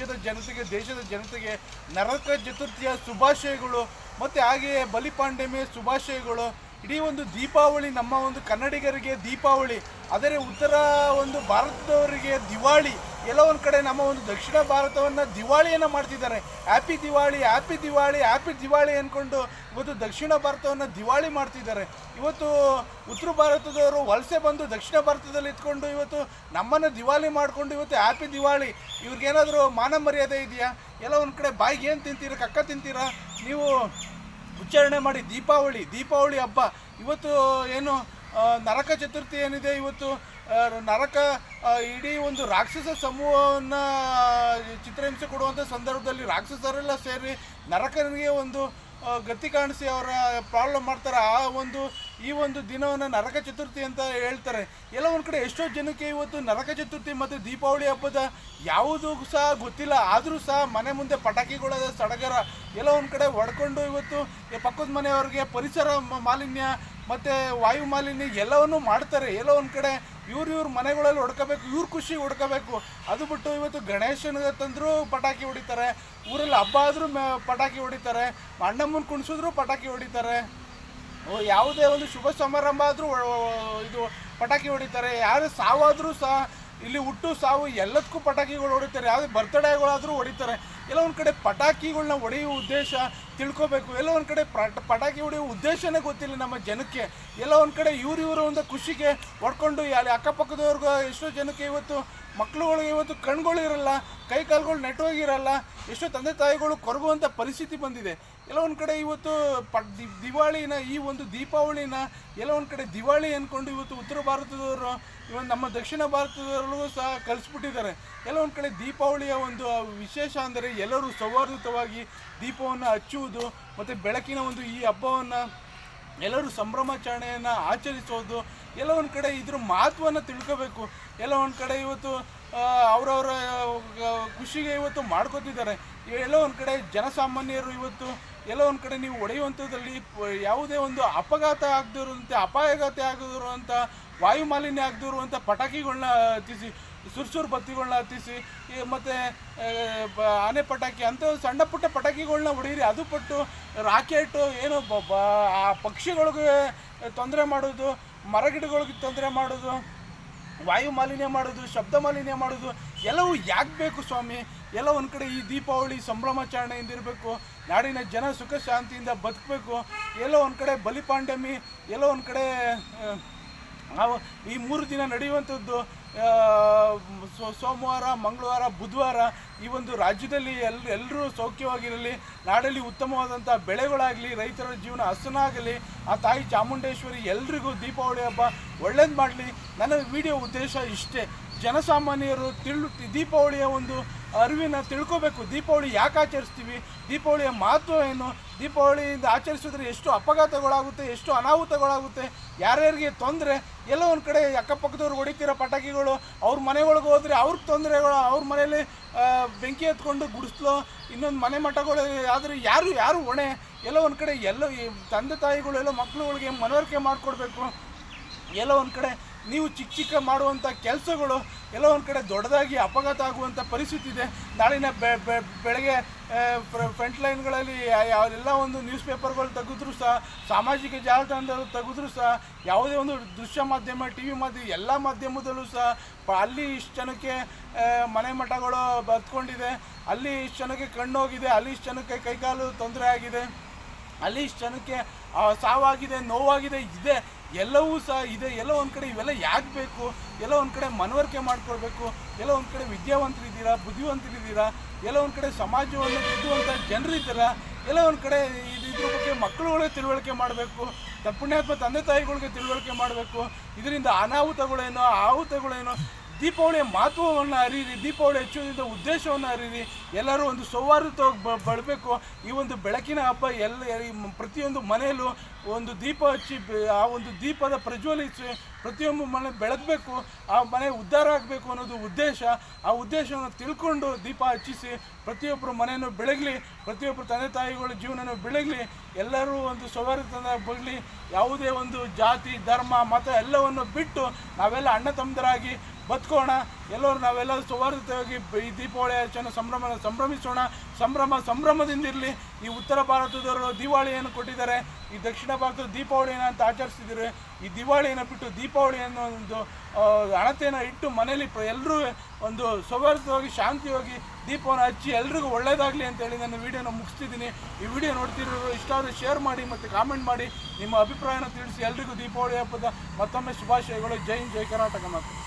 ರಾಜ್ಯದ ಜನತೆಗೆ, ದೇಶದ ಜನತೆಗೆ ನರಕ ಚತುರ್ಥಿಯ ಶುಭಾಶಯಗಳು ಮತ್ತು ಹಾಗೆಯೇ ಬಲಿಪಾಂಡೆಮೆ ಶುಭಾಶಯಗಳು. ಇಡೀ ಒಂದು ದೀಪಾವಳಿ, ನಮ್ಮ ಒಂದು ಕನ್ನಡಿಗರಿಗೆ ದೀಪಾವಳಿ, ಆದರೆ ಉತ್ತರ ಒಂದು ಭಾರತದವರಿಗೆ ದಿವಾಳಿ. ಒಂದು ಕಡೆ ನಮ್ಮ ಒಂದು ದಕ್ಷಿಣ ಭಾರತವನ್ನು ದಿವಾಳಿಯನ್ನು ಮಾಡ್ತಿದ್ದಾರೆ. ಹ್ಯಾಪಿ ದಿವಾಳಿ ಹ್ಯಾಪಿ ದಿವಾಳಿ ಹ್ಯಾಪಿ ದಿವಾಳಿ ಅಂದ್ಕೊಂಡು ಇವತ್ತು ದಕ್ಷಿಣ ಭಾರತವನ್ನು ದಿವಾಳಿ ಮಾಡ್ತಿದ್ದಾರೆ. ಇವತ್ತು ಉತ್ತರ ಭಾರತದವರು ವಲಸೆ ಬಂದು ದಕ್ಷಿಣ ಭಾರತದಲ್ಲಿ ಇದ್ಕೊಂಡು ಇವತ್ತು ನಮ್ಮನ್ನು ದಿವಾಳಿ ಮಾಡಿಕೊಂಡು ಇವತ್ತು ಹ್ಯಾಪಿ ದಿವಾಳಿ ಇವ್ರಿಗೇನಾದರೂ ಮಾನ ಮರ್ಯಾದೆ ಇದೆಯಾ? ಎಲ್ಲ ಒಂದು ಕಡೆ ಬಾಯಿಗೆ ಏನು ತಿಂತೀರ? ಕಕ್ಕ ತಿಂತೀರಾ? ನೀವು ಉಚ್ಚಾರಣೆ ಮಾಡಿ ದೀಪಾವಳಿ ದೀಪಾವಳಿ ಹಬ್ಬ. ಇವತ್ತು ಏನು ನರಕ ಚತುರ್ಥಿ ಏನಿದೆ? ಇವತ್ತು ನರಕ ಇಡೀ ಒಂದು ರಾಕ್ಷಸ ಸಮೂಹವನ್ನು ಚಿತ್ರಹಿಂಸೆ ಕೊಡುವಂಥ ಸಂದರ್ಭದಲ್ಲಿ ರಾಕ್ಷಸರೆಲ್ಲ ಸೇರಿ ನರಕನಿಗೆ ಒಂದು ಗತಿ ಕಾಣಿಸಿ ಅವರ ಪ್ರಾಬ್ಲಮ್ ಮಾಡ್ತಾರೆ. ಆ ಒಂದು, ಈ ಒಂದು ದಿನವನ್ನು ನರಕ ಚತುರ್ಥಿ ಅಂತ ಹೇಳ್ತಾರೆ. ಎಲ್ಲ ಒಂದು ಕಡೆ ಎಷ್ಟೋ ಜನಕ್ಕೆ ಇವತ್ತು ನರಕ ಚತುರ್ಥಿ ಮತ್ತು ದೀಪಾವಳಿ ಹಬ್ಬದ ಯಾವುದು ಸಹ ಗೊತ್ತಿಲ್ಲ. ಆದರೂ ಸಹ ಮನೆ ಮುಂದೆ ಪಟಾಕಿಗಳ ಸಡಗರ ಎಲ್ಲ ಒಂದು ಕಡೆ ಹೊಡ್ಕೊಂಡು ಇವತ್ತು ಪಕ್ಕದ ಮನೆಯವ್ರಿಗೆ ಪರಿಸರ ಮಾಲಿನ್ಯ ಮತ್ತು ವಾಯು ಮಾಲಿನ್ಯ ಎಲ್ಲವನ್ನೂ ಮಾಡ್ತಾರೆ. ಎಲ್ಲೋ ಒಂದು ಕಡೆ ಇವ್ರು ಇವ್ರ ಮನೆಗಳಲ್ಲಿ ಹೊಡ್ಕೋಬೇಕು, ಇವ್ರ ಖುಷಿ ಹೊಡ್ಕೋಬೇಕು. ಅದು ಬಿಟ್ಟು ಇವತ್ತು ಗಣೇಶನಿಗೆ ತಂದರೂ ಪಟಾಕಿ ಹೊಡಿತಾರೆ. ಊರಲ್ಲಿ ಹಬ್ಬ ಆದರೂ ಪಟಾಕಿ ಹೊಡಿತಾರೆ. ಅಣ್ಣಮ್ಮನ ಕುಣಿಸಿದ್ರು ಪಟಾಕಿ ಹೊಡಿತಾರೆ. ಯಾವುದೇ ಒಂದು ಶುಭ ಸಮಾರಂಭ ಆದರೂ ಇದು ಪಟಾಕಿ ಹೊಡಿತಾರೆ. ಯಾರು ಸಾವಾದರೂ ಸಹ, ಇಲ್ಲಿ ಹುಟ್ಟು ಸಾವು ಎಲ್ಲದಕ್ಕೂ ಪಟಾಕಿಗಳು ಹೊಡಿತಾರೆ. ಯಾವುದೇ ಬರ್ತ್ಡೇಗಳಾದರೂ ಹೊಡಿತಾರೆ. ಒಂದು ಕಡೆ ಪಟಾಕಿಗಳನ್ನ ಹೊಡೆಯುವ ಉದ್ದೇಶ ತಿಳ್ಕೋಬೇಕು. ಎಲ್ಲ ಒಂದು ಕಡೆ ಪಟ- ಪಟಾಕಿ ಹೊಡೆಯುವ ಉದ್ದೇಶನೇ ಗೊತ್ತಿಲ್ಲ ನಮ್ಮ ಜನಕ್ಕೆ. ಎಲ್ಲ ಒಂದು ಕಡೆ ಇವರು ಒಂದು ಖುಷಿಗೆ ಹೊಡ್ಕೊಂಡು ಅಲ್ಲಿ ಅಕ್ಕಪಕ್ಕದವ್ರಿಗೂ ಎಷ್ಟೋ ಜನಕ್ಕೆ ಇವತ್ತು ಮಕ್ಕಳುಗಳಿಗೆ ಇವತ್ತು ಕಣ್ಗಳು ಇರಲ್ಲ, ಕೈ ಕಾಲುಗಳು ನೆಟ್ವಾಗಿರಲ್ಲ ಎಷ್ಟೋ ತಂದೆ ತಾಯಿಗಳು ಕೊರಗುವಂಥ ಪರಿಸ್ಥಿತಿ ಬಂದಿದೆ. ಒಂದು ಕಡೆ ಇವತ್ತು ಪ ದಿವಾಳಿನ ಈ ಒಂದು ದೀಪಾವಳಿನ ಕೆಲವೊಂದು ಕಡೆ ದಿವಾಳಿ ಅಂದ್ಕೊಂಡು ಇವತ್ತು ಉತ್ತರ ಭಾರತದವರು ಇವತ್ತು ನಮ್ಮ ದಕ್ಷಿಣ ಭಾರತದವರಲ್ಲೂ ಸಹ ಕಲಿಸ್ಬಿಟ್ಟಿದ್ದಾರೆ ಕೆಲವೊಂದು ಕಡೆ ದೀಪಾವಳಿಯ ಒಂದು ವಿಶೇಷ ಅಂದರೆ ಎಲ್ಲರೂ ಸೌಹಾರ್ದಯುತವಾಗಿ ದೀಪವನ್ನು ಹಚ್ಚುವುದು ಮತ್ತು ಬೆಳಕಿನ ಒಂದು ಈ ಹಬ್ಬವನ್ನು ಎಲ್ಲರೂ ಸಂಭ್ರಮಾಚರಣೆಯನ್ನು ಆಚರಿಸೋದು, ಕೆಲವೊಂದು ಕಡೆ ಇದ್ರ ಮಹತ್ವವನ್ನು ತಿಳ್ಕೋಬೇಕು. ಕೆಲವೊಂದು ಕಡೆ ಇವತ್ತು ಅವರವರ ಖುಷಿಗೆ ಇವತ್ತು ಮಾಡ್ಕೋತಿದ್ದಾರೆ. ಎಲ್ಲೋ ಒಂದು ಕಡೆ ಜನಸಾಮಾನ್ಯರು ಇವತ್ತು, ಎಲ್ಲೋ ಒಂದು ಕಡೆ ನೀವು ಹೊಡೆಯುವಂಥದ್ದಲ್ಲಿ ಯಾವುದೇ ಒಂದು ಅಪಘಾತ ಆಗದಿರುವಂತೆ, ಅಪಾಯಘಾತ ಆಗದಿರುವಂಥ, ವಾಯು ಮಾಲಿನ್ಯ ಆಗದಿರುವಂಥ ಪಟಾಕಿಗಳನ್ನ ಹತ್ತಿಸಿ, ಸುರ್ಸುರು ಬತ್ತಿಗಳನ್ನ ಹತ್ತಿಸಿ ಮತ್ತು ಆನೆ ಪಟಾಕಿ ಅಂತ ಸಣ್ಣ ಪುಟ್ಟ ಪಟಾಕಿಗಳನ್ನ ಹೊಡೀರಿ ಅದು ಪಟ್ಟು ರಾಕೆಟು ಏನು ಆ ಪಕ್ಷಿಗಳಿಗೆ ತೊಂದರೆ ಮಾಡೋದು, ಮರಗಿಡಗಳಿಗೆ ತೊಂದರೆ ಮಾಡೋದು ವಾಯು ಮಾಲಿನ್ಯ ಮಾಡೋದು, ಶಬ್ದ ಮಾಲಿನ್ಯ ಮಾಡೋದು, ಎಲ್ಲವೂ ಯಾಕೆ ಬೇಕು ಸ್ವಾಮಿ? ಎಲ್ಲ ಒಂದು ಕಡೆ ಈ ದೀಪಾವಳಿ ಸಂಭ್ರಮಾಚರಣೆಯಿಂದ ಇರಬೇಕು, ನಾಡಿನ ಜನ ಸುಖ ಶಾಂತಿಯಿಂದ ಬದುಕಬೇಕು, ಎಲ್ಲೋ ಒಂದು ಕಡೆ ಬಲಿಪಾಂಡಮಿ, ಎಲ್ಲೋ ಒಂದು ಕಡೆ ಈ ಮೂರು ದಿನ ನಡೆಯುವಂಥದ್ದು ಸೋಮವಾರ, ಮಂಗಳವಾರ, ಬುಧವಾರ ಈ ಒಂದು ರಾಜ್ಯದಲ್ಲಿ ಎಲ್ ಎಲ್ಲರೂ ಸೌಖ್ಯವಾಗಿರಲಿ, ನಾಡಲ್ಲಿ ಉತ್ತಮವಾದಂಥ ಬೆಳೆಗಳಾಗಲಿ, ರೈತರ ಜೀವನ ಹಸನಾಗಲಿ, ಆ ತಾಯಿ ಚಾಮುಂಡೇಶ್ವರಿ ಎಲ್ರಿಗೂ ದೀಪಾವಳಿ ಹಬ್ಬ ಒಳ್ಳೇದು ಮಾಡಲಿ. ನನ್ನ ವಿಡಿಯೋ ಉದ್ದೇಶ ಇಷ್ಟೇ. ಜನಸಾಮಾನ್ಯರು ತಿಳು ದೀಪಾವಳಿಯ ಒಂದು ಅರಿವಿನ ತಿಳ್ಕೋಬೇಕು. ದೀಪಾವಳಿ ಯಾಕೆ ಆಚರಿಸ್ತೀವಿ? ದೀಪಾವಳಿಯ ಮಹತ್ವ ಏನು? ದೀಪಾವಳಿಯಿಂದ ಆಚರಿಸಿದ್ರೆ ಎಷ್ಟು ಅಪಘಾತಗಳಾಗುತ್ತೆ? ಎಷ್ಟು ಅನಾಹುತಗಳಾಗುತ್ತೆ? ಯಾರ್ಯಾರಿಗೆ ತೊಂದರೆ? ಎಲ್ಲೋ ಒಂದು ಕಡೆ ಅಕ್ಕಪಕ್ಕದವ್ರು ಹೊಡಿತಿರೋ ಪಟಾಕಿಗಳು, ಅವ್ರ ಮನೆಗಳಿಗೆ ಹೋದರೆ ಅವ್ರಿಗೆ ತೊಂದರೆಗಳು, ಅವ್ರ ಮನೇಲಿ ಬೆಂಕಿ ಎತ್ಕೊಂಡು ಗುಡಿಸ್ಲೋ, ಇನ್ನೊಂದು ಮನೆ ಮಠಗಳು ಆದರೆ ಯಾರು ಯಾರು ಹೊಣೆ? ಎಲ್ಲೋ ಒಂದು ಕಡೆ ಎಲ್ಲೋ ತಂದೆ ತಾಯಿಗಳು, ಎಲ್ಲ ಮಕ್ಕಳುಗಳಿಗೆ ಮನವರಿಕೆ ಮಾಡಿಕೊಡ್ಬೇಕು. ಎಲ್ಲೋ ಒಂದು ಕಡೆ ನೀವು ಚಿಕ್ಕ ಚಿಕ್ಕ ಮಾಡುವಂಥ ಕೆಲಸಗಳು ಕೆಲವೊಂದು ಕಡೆ ದೊಡ್ಡದಾಗಿ ಅಪಘಾತ ಆಗುವಂಥ ಪರಿಸ್ಥಿತಿ ಇದೆ. ನಾಳಿನ ಬೆ, ಬೆ- ಬೆಳಗ್ಗೆ ಫ್ರಂಟ್ ಲೈನ್ಗಳಲ್ಲಿ ಎಲ್ಲ ಒಂದು ನ್ಯೂಸ್ ಪೇಪರ್ಗಳು ತೆಗೆದ್ರು ಸಹ, ಸಾಮಾಜಿಕ ಜಾಲತಾಣದಲ್ಲಿ ತೆಗೆದ್ರು ಸಹ, ಯಾವುದೇ ಒಂದು ದೃಶ್ಯ ಮಾಧ್ಯಮ, ಟಿ ವಿ ಮಾಧ್ಯಮ ಎಲ್ಲ ಮಾಧ್ಯಮದಲ್ಲೂ ಸಹ ಅಲ್ಲಿ ಇಷ್ಟು ಜನಕ್ಕೆ ಮನೆ ಮಠಗಳು ಬದ್ಕೊಂಡಿದೆ ಅಲ್ಲಿ ಇಷ್ಟು ಜನಕ್ಕೆ ಕಣ್ಣೋಗಿದೆ ಅಲ್ಲಿ ಇಷ್ಟು ಜನಕ್ಕೆ ಕೈಕಾಲು ತೊಂದರೆ ಆಗಿದೆ. ಅಲ್ಲಿ ಇಷ್ಟು ಜನಕ್ಕೆ ಸಾವಾಗಿದೆ, ನೋವಾಗಿದೆ, ಇದೆ. ಎಲ್ಲವೂ ಸಹ ಇದೆ. ಎಲ್ಲ ಒಂದು ಕಡೆ ಇವೆಲ್ಲ ಯಾಕೆ ಬೇಕು? ಎಲ್ಲ ಒಂದು ಕಡೆ ಮನವರಿಕೆ ಮಾಡ್ಕೊಳ್ಬೇಕು. ಎಲ್ಲ ಒಂದು ಕಡೆ ವಿದ್ಯಾವಂತರಿದ್ದೀರಾ, ಬುದ್ಧಿವಂತರಿದ್ದೀರಾ? ಎಲ್ಲ ಒಂದು ಕಡೆ ಸಮಾಜವನ್ನು ತಿದ್ದುವಂಥ ಜನರಿದ್ದೀರಾ? ಎಲ್ಲ ಒಂದು ಕಡೆ ಇದು ಇದ್ರ ಬಗ್ಗೆ ಮಕ್ಕಳುಗಳಿಗೆ ತಿಳುವಳಿಕೆ ಮಾಡಬೇಕು. ತಪ್ಪುಣ್ಯಾತ್ಮ ತಂದೆ ತಾಯಿಗಳಿಗೆ ತಿಳುವಳಿಕೆ ಮಾಡಬೇಕು. ಇದರಿಂದ ಅನಾಹುತಗಳೇನೋ, ಆಹುತಗಳೇನೋ ದೀಪಾವಳಿಯ ಮಹತ್ವವನ್ನು ಅರಿಯಿರಿ ದೀಪಾವಳಿ ಹೆಚ್ಚುವುದರಿಂದ ಉದ್ದೇಶವನ್ನು ಅರಿಯಿರಿ ಎಲ್ಲರೂ ಒಂದು ಸೌಹಾರ್ದವಾಗಿ ಬ ಬಳಬೇಕು ಈ ಒಂದು ಬೆಳಕಿನ ಹಬ್ಬ ಎಲ್ಲ ಪ್ರತಿಯೊಂದು ಮನೆಯಲ್ಲೂ ಒಂದು ದೀಪ ಹಚ್ಚಿ ಆ ಒಂದು ದೀಪದ ಪ್ರಜ್ವಲಿಸಿ ಪ್ರತಿಯೊಂದು ಮನೆ ಬೆಳಗಬೇಕು, ಆ ಮನೆ ಉದ್ಧಾರ ಆಗಬೇಕು ಅನ್ನೋದು ಉದ್ದೇಶ. ಆ ಉದ್ದೇಶವನ್ನು ತಿಳ್ಕೊಂಡು ದೀಪ ಹಚ್ಚಿಸಿ ಪ್ರತಿಯೊಬ್ಬರು ಮನೆಯನ್ನು ಬೆಳಗಲಿ, ಪ್ರತಿಯೊಬ್ಬರು ತಂದೆ ತಾಯಿಗಳ ಜೀವನವನ್ನು ಬೆಳಗಲಿ, ಎಲ್ಲರೂ ಒಂದು ಸೌಹಾರ್ದದಿಂದ ಬರಲಿ. ಯಾವುದೇ ಒಂದು ಜಾತಿ, ಧರ್ಮ, ಮತ ಎಲ್ಲವನ್ನು ಬಿಟ್ಟು ನಾವೆಲ್ಲ ಅಣ್ಣ ತಮ್ಮದರಾಗಿ ಬದುಕೋಣ, ಎಲ್ಲರೂ ನಾವೆಲ್ಲರೂ ಸೌಹಾರ್ದತೆಯಾಗಿ ಈ ದೀಪಾವಳಿ ಆಚರಣೆ ಸಂಭ್ರಮ ಸಂಭ್ರಮಿಸೋಣ. ಸಂಭ್ರಮ ಸಂಭ್ರಮದಿಂದ ಇರಲಿ. ಈ ಉತ್ತರ ಭಾರತದವರು ದಿವಾಳಿಯನ್ನು ಕೊಟ್ಟಿದ್ದಾರೆ. ಈ ದಕ್ಷಿಣ ಭಾರತದ ದೀಪಾವಳಿಯನ್ನು ಅಂತ ಆಚರಿಸ್ತಿದ್ದಾರೆ ಈ ದಿವಾಳಿಯನ್ನು ಬಿಟ್ಟು ದೀಪಾವಳಿ ಅನ್ನೋ ಒಂದು ಅಣತೆಯನ್ನು ಇಟ್ಟು ಮನೆಯಲ್ಲಿ ಎಲ್ಲರೂ ಒಂದು ಸೌಹಾರ್ದವಾಗಿ ಶಾಂತಿಯಾಗಿ ದೀಪವನ್ನು ಹಚ್ಚಿ ಎಲ್ರಿಗೂ ಒಳ್ಳೆಯದಾಗಲಿ ಅಂತೇಳಿ ನಾನು ವಿಡಿಯೋನ ಮುಗಿಸ್ತಿದ್ದೀನಿ. ಈ ವಿಡಿಯೋ ನೋಡ್ತಿರೋರು ಇಷ್ಟ ಶೇರ್ ಮಾಡಿ ಮತ್ತು ಕಾಮೆಂಟ್ ಮಾಡಿ. ನಿಮ್ಮ ಅಭಿಪ್ರಾಯನ ತಿಳಿಸಿ ಎಲ್ರಿಗೂ ದೀಪಾವಳಿ ಹಬ್ಬದ ಮತ್ತೊಮ್ಮೆ ಶುಭಾಶಯಗಳು. ಜೈ ಜೈ ಕರ್ನಾಟಕ ಮಾತು.